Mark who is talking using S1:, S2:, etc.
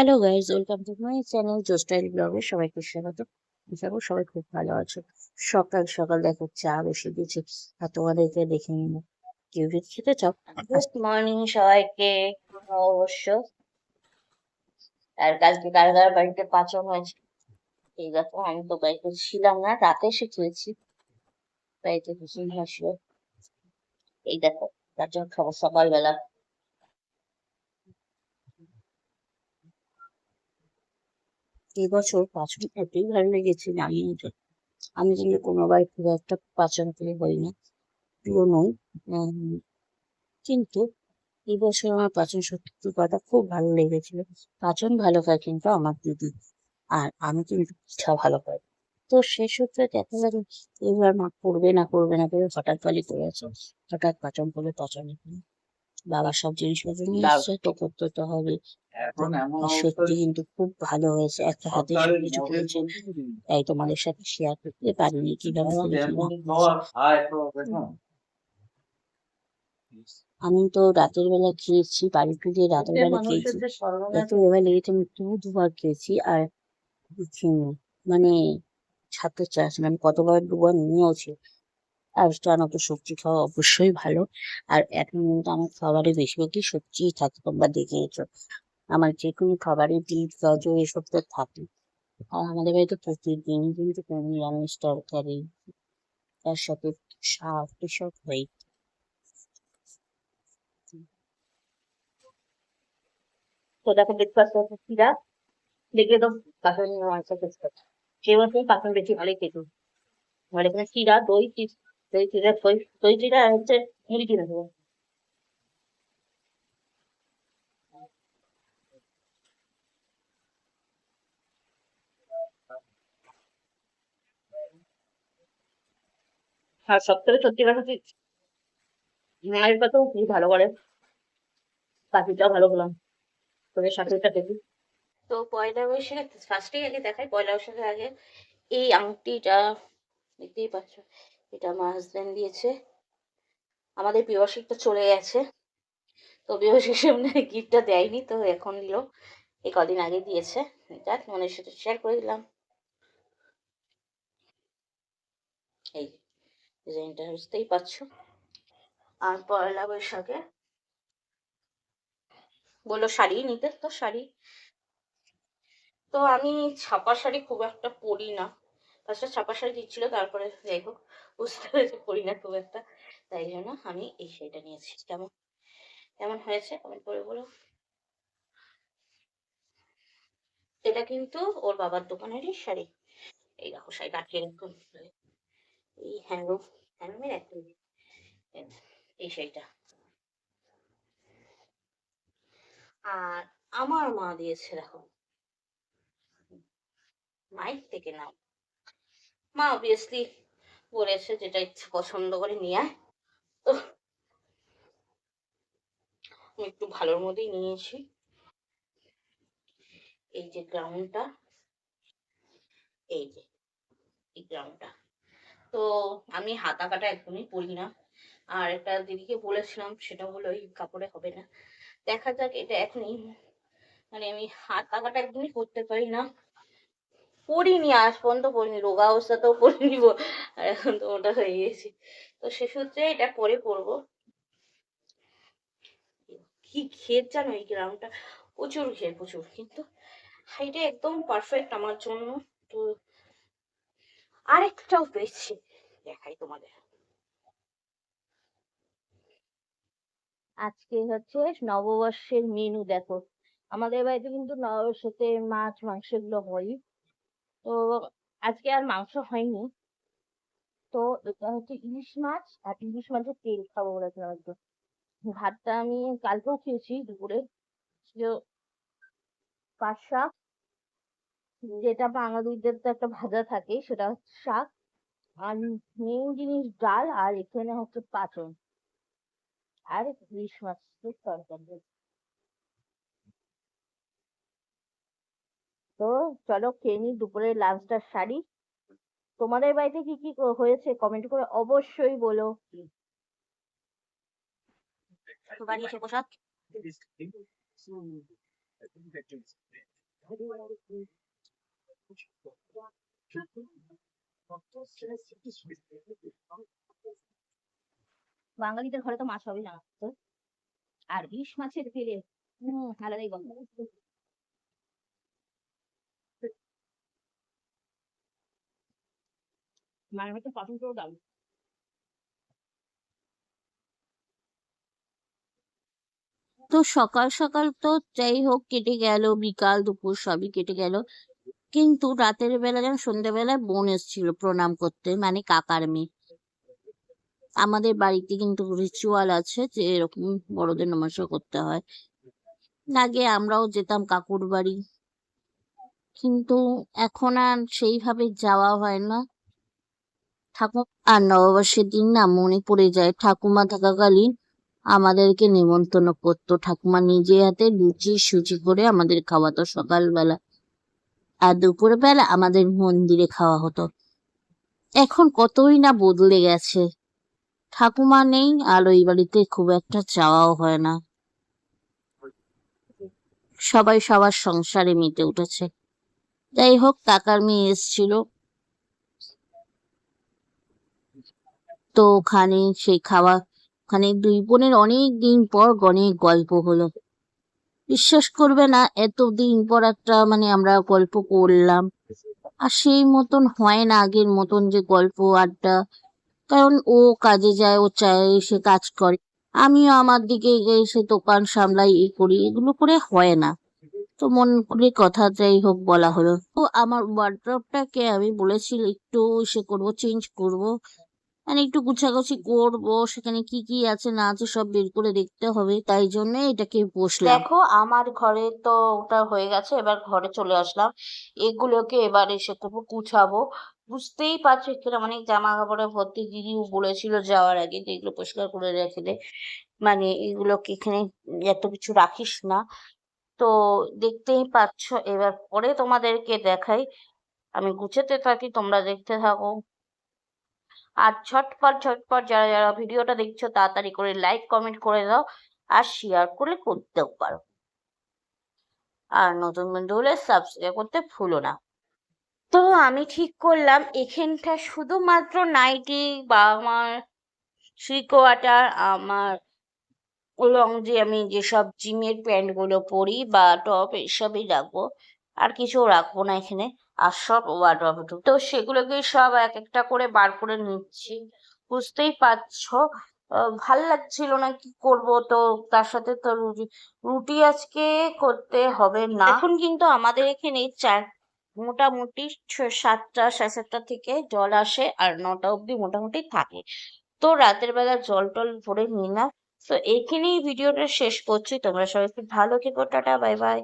S1: Hello guys welcome to my channel জোস্টাইল ব্লগে সবাইকে স্বাগত। আশা সবাই খুব ভালো আছো। সকাল সকাল দেখো, চা বসে দিয়েছি আর তোমাদেরকে দেখে নিব। কেউ যদি খেতে চাও। গুড মর্নিং সবাইকে। অবশ্য। আর কালকে কার বাড়িতে পাচন হয়েছে? এই দেখো, আমি তো বাড়িতে ছিলাম না, রাতে এসে খেয়েছি। বাড়িতে কুসুম হাসলো এই দেখো, তার জন্য খাব সকালবেলা। এবছর পাচন এতই ভালো লেগেছে জানি না আমি কিন্তু কোনোবার খুব একটা পাচন করে হই না প্রিয় নই। কিন্তু এবছর আমার পাচন সত্যি কথা খুব ভালো লেগেছিল। পাচন ভালো খায় কিন্তু আমার দিদি। আর আমি কিন্তু পিঠা ভালো পাই। তো সে সূত্রে দেখা গেল এবার মা করবে না করবে না করে হঠাৎ পালি করেছে হঠাৎ পাচন করলে পাচন বাবা সব জিনিসপত্র নিয়ে এসছে তো করতে তো হবে। সত্যি কিন্তু খুব ভালো হয়েছে একটা হাতে কিছু করেছে। তাই তোমাদের সাথে শেয়ার করতে পারিনি কীভাবে করেছিলাম। আমি তো রাতের বেলা খেয়েছি বাড়ি ফিরে রাতের বেলা খেয়েছি। এত এবার লেগেছে আমি দু দুবার খেয়েছি আর মানে ছাড়তে চাস না আমি কতবার দুবার নিয়েওছি। আর জানো সবজি খাওয়া অবশ্যই ভালো। আর এখন কিন্তু আমার খাবারে বেশিরভাগই সবজিই থাকে, তোমরা দেখেছ আমার যে কোনো খাবারে বিট গাজর এসব তো থাকে। আর আমাদের বাড়িতে প্রতিদিন কিন্তু কোনো নিরামিষ তরকারি, তার সাথে শাক এসব হয়। তো দেখো ব্রেকফাস্ট হচ্ছে চিরা দেখলে তো কাঁচন মাংস ব্রেকফাস্ট সেই মতো কাঁচন বেশি ভালোই খেত আর এখানে চিরা দই চিজ চিরা হচ্ছে মুড়ি চিরা দেবো আর সত্যি কথা মায়ের কথাও খুব ভালো করে কাকিটাও ভালো বললাম তোদের শাশুড়িটা দেখি তো পয়লা বৈশাখে ফার্স্টেই আগে দেখাই পয়লা বৈশাখের আগে এই আংটিটা দেখতেই পাচ্ছ এটা আমার হাজবেন্ড দিয়েছে। আমাদের তো চলে গেছে। তো বিবাসিক সামনে গিফটটা দেয়নি, তো এখন দিল এই কদিন আগে দিয়েছে। যাক মনের সাথে শেয়ার করে দিলাম। এই ডিজাইনটা বুঝতেই পারছ। আর পয়লা বৈশাখে বলল শাড়ি নিতে, তো শাড়ি। তো আমি ছাপা শাড়ি খুব একটা পরি না। ফার্স্টে ছাপা শাড়ি দিচ্ছিল, তারপরে যাই হোক, বুঝতে পেরেছি পরি না খুব একটা। তাই জন্য আমি এই শাড়িটা নিয়েছি। কেমন? কেমন হয়েছে? কমেন্ট করে বলো। এটা কিন্তু ওর বাবার দোকানেরই শাড়ি। এই দেখো, শাড়িটা আটকে রাখুন এই হ্যান্ডলুম হ্যান্ডলুমের একটা এই শাড়িটা। আর আমার মা দিয়েছে, দেখো। মাইক থেকে নাও। মা অবভিয়াসলি বলেছে যেটা ইচ্ছে পছন্দ করে নিয়ে আয়। আমি একটু ভালোর মধ্যেই নিয়েছি। এই যে গ্রাউন্ডটা এই যে, এই গ্রাউন্ডটা তো আমি হাতা কাটা একদমই পরি না। আর একটা দিদিকে বলেছিলাম, সেটা হলো এই কাপড়ে হবে না। দেখা যাক, এটা এখনই। মানে আমি হাতা কাটা একদমই করতে পারি না। পড়িনি, আজ পর্যন্ত পড়িনি, রোগা অবস্থাতেও পড়িনি আর এখন তো ওটা হয়ে গেছি। তো সে সূত্রে এটা পরে পরবো কি ক্ষেত জানো এই গ্রামটা? প্রচুর ক্ষেত, প্রচুর। কিন্তু হাইটে একদম পারফেক্ট আমার জন্য। তো আরেকটাও পেয়েছি। দেখাই তোমাদের। আজকে হচ্ছে নববর্ষের মেনু দেখো। আমাদের বাড়িতে কিন্তু নববর্ষতে মাছ মাংস এগুলো হয়। তো আজকে আর মাংস হয়নি। তো এটা হচ্ছে ইলিশ মাছ আর ইলিশ মাছের তেল খাব বলেছিলাম একটু ভাতটা আমি কালকেও খেয়েছি দুপুরে। পাট শাক যেটা বাঙালিদের তো একটা ভাজা থাকে, সেটা হচ্ছে শাক। আর মেইন জিনিস ডাল আর এখানে হচ্ছে পাচন। আর ইলিশ মাছের তরকারি। তো চলো খেয়ে নিই দুপুরের লাঞ্চটা সারি তোমাদের বাড়িতে কি কি হয়েছে? কমেন্ট করে অবশ্যই বলো।
S2: বাঙালিদের ঘরে তো মাছ হবেই জানো তো আর বিষ মাছের তেলে, হম, আলাদাই গন্ধ। মায়ের মতো পছন্দও দাম
S1: তো সকাল সকাল তো যাই হোক কেটে গেল, বিকাল দুপুর সবই কেটে গেল। কিন্তু রাতের বেলা যেন সন্ধ্যেবেলায় বোন এসেছিল প্রণাম করতে মানে কাকার মেয়ে। আমাদের বাড়িতে কিন্তু রিচুয়াল আছে যে এরকম বড়দের নমস্কার করতে হয়। আগে আমরাও যেতাম কাকুর বাড়ি। কিন্তু এখন আর সেইভাবে যাওয়া হয় না। ঠাকুর আর নববর্ষের দিন না মনে পড়ে যায়। ঠাকুমা থাকাকালীন আমাদেরকে নেমন্তন্ন করতো। ঠাকুমা নিজে হাতে লুচি সুচি করে আমাদের খাওয়াতো সকালবেলা। আর দুপুরবেলা আমাদের মন্দিরে খাওয়া হতো। এখন কতই না বদলে গেছে। ঠাকুমা নেই, আর ওই বাড়িতে খুব একটা চাওয়াও হয় না। সবাই সবার সংসারে মেতে উঠেছে। যাই হোক, কাকার মেয়ে এসছিল। তো ওখানে সেই খাওয়া, ওখানে দুই বোনের অনেক দিন পর অনেক গল্প হলো। বিশ্বাস করবে না, এতদিন পর একটা মানে আমরা গল্প করলাম। আর সেই মতন হয় না আগের মতন যে গল্প আড্ডা। কারণ ও কাজে যায়, ও চায় সে কাজ করে। আমিও আমার দিকে এসে দোকান সামলাই এ করি, এগুলো করে হয় না। তো মন করে কথা যাই হোক বলা হলো। তো আমার ওয়ার্ড্রপটাকে আমি বলেছি, একটু সে করব চেঞ্জ করব। মানে একটু গুছাগুছি করব, সেখানে কি কি আছে না আছে সব বের করে দেখতে হবে, তাই জন্য এটাকে বসলাম। দেখো, আমার ঘরে তো ওটা হয়ে গেছে, এবার ঘরে চলে আসলাম। এগুলোকে এবার এসে করব গুছাবো। বুঝতেই পারছ, এখানে অনেক জামা কাপড়ে ভর্তি দিদিও বলেছিল যাওয়ার আগে যে এগুলো পরিষ্কার করে রেখে দে। মানে এগুলোকে এখানে এত কিছু রাখিস না। তো দেখতেই পাচ্ছ, এবার পরে তোমাদেরকে দেখাই। আমি গুছাতে থাকি, তোমরা দেখতে থাকো। আর ঝটপট ঝটপট যারা যারা ভিডিওটা দেখছ, তাড়াতাড়ি করে লাইক কমেন্ট করে দাও আর শেয়ার করে করতেও পারো। আর নতুন বন্ধু হলে সাবস্ক্রাইব করতে ভুলো না। তো আমি ঠিক করলাম, এখানটা শুধুমাত্র নাইটি বা আমার থ্রি কোয়ার্টার আমার লং যে আমি যেসব জিমের প্যান্টগুলো পরি বা টপ এসবই রাখব। আর কিছু রাখব না এখানে। আর সব ওয়ার্ড্রপে তো সেগুলোকে সব এক একটা করে বার করে নিচ্ছি। বুঝতেই পারছ? ভালো লাগছিল না কি করব? তো তার সাথে তো রুটি রুটি আজকে করতে হবে না। এখন কিন্তু আমাদের এখানে চার, মোটামুটি সাতটা, সাড়ে সাতটা থেকে জল আসে আর নটা অবধি মোটামুটি থাকে। তো রাতের বেলা জল টল ভরে নিলাম তো এখানেই ভিডিওটা শেষ করছি। তোমরা সবাই খুব ভালো থেকো। Tata, bye bye.